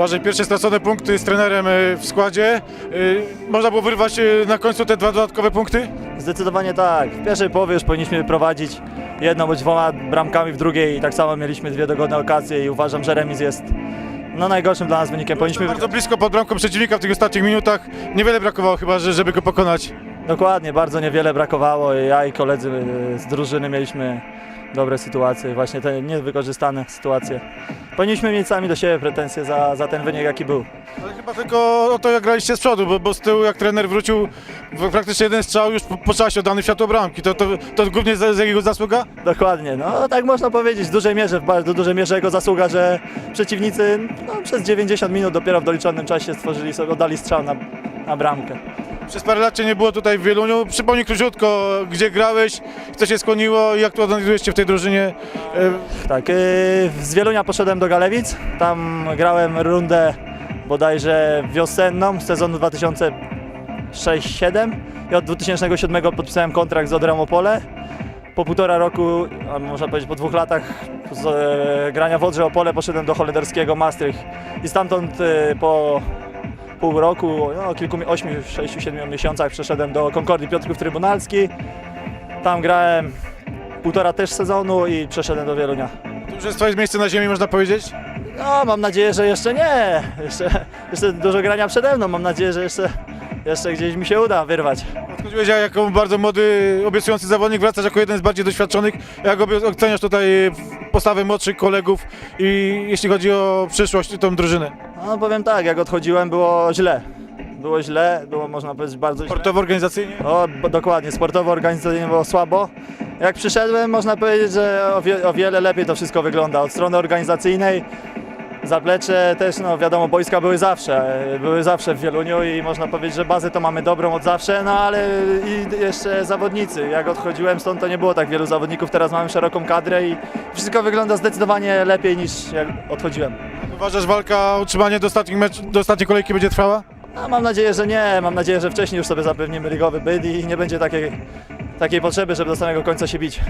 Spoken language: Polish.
Błażej, pierwsze stracone punkty z trenerem y, w składzie. Y, Można było wyrwać y, na końcu te dwa dodatkowe punkty? Zdecydowanie tak. W pierwszej połowie już powinniśmy prowadzić jedną bądź dwoma bramkami, w drugiej i tak samo mieliśmy dwie dogodne okazje i uważam, że remis jest no, najgorszym dla nas wynikiem. Powinniśmy Bardzo blisko pod bramką przeciwnika w tych ostatnich minutach. Niewiele brakowało chyba, że- żeby go pokonać. Dokładnie, bardzo niewiele brakowało. Ja i koledzy e, z drużyny mieliśmy dobre sytuacje, właśnie te niewykorzystane sytuacje. Powinniśmy mieć sami do siebie pretensje za, za ten wynik, jaki był. Ale chyba tylko o to, jak graliście z przodu, bo, bo z tyłu jak trener wrócił, praktycznie jeden strzał już po, po czasie oddany w światło bramki. To, to, to głównie z, z jego zasługa? Dokładnie, no tak można powiedzieć, w dużej mierze, w bardzo dużej mierze jego zasługa, że przeciwnicy no, przez 90 minut dopiero w doliczonym czasie stworzyli sobie, oddali strzał na, na bramkę. Przez parę lat cię nie było tutaj w Wieluniu. Przypomnij króciutko, gdzie grałeś, co się skłoniło i jak tu analizujesz się w tej drużynie. E, Tak, yy, z Wielunia poszedłem do Galewic, tam grałem rundę bodajże wiosenną sezonu 2006-2007 i od 2007 podpisałem kontrakt z Odrą Opole. Po półtora roku, a można powiedzieć po dwóch latach z e, grania w Odrze Opole poszedłem do holenderskiego Maastricht i stamtąd e, po pół roku, no, kilku, mi- ośmiu, sześciu, siedmiu miesiącach przeszedłem do Concordii Piotrków Trybunalski. Tam grałem półtora też sezonu i przeszedłem do Wielunia. to już jest twoje miejsce na ziemi, można powiedzieć? No, mam nadzieję, że jeszcze nie. Jeszcze, jeszcze dużo grania przede mną. Mam nadzieję, że jeszcze, jeszcze gdzieś mi się uda wyrwać. Odchodziłeś jako bardzo młody, obiecujący zawodnik, wracasz jako jeden z bardziej doświadczonych. Jak oceniasz tutaj postawę młodszych kolegów i jeśli chodzi o przyszłość tą drużynę? No, powiem tak, jak odchodziłem, było źle. Było źle, było można powiedzieć bardzo źle. Sportowo, organizacyjnie? O, dokładnie, sportowo, organizacyjnie było słabo. Jak przyszedłem, można powiedzieć, że o, wie, o wiele lepiej to wszystko wygląda. Od strony organizacyjnej, zaplecze też, no wiadomo, boiska były zawsze, były zawsze w Wieluniu i można powiedzieć, że bazę to mamy dobrą od zawsze, no ale i jeszcze zawodnicy. Jak odchodziłem stąd, to nie było tak wielu zawodników, teraz mamy szeroką kadrę i wszystko wygląda zdecydowanie lepiej niż jak odchodziłem. Uważasz, walka o utrzymanie do, ostatnich mecz, do ostatniej kolejki będzie trwała? A mam nadzieję, że nie. Mam nadzieję, że wcześniej już sobie zapewnimy ligowy byt i nie będzie takiej, takiej potrzeby, żeby do samego końca się bić.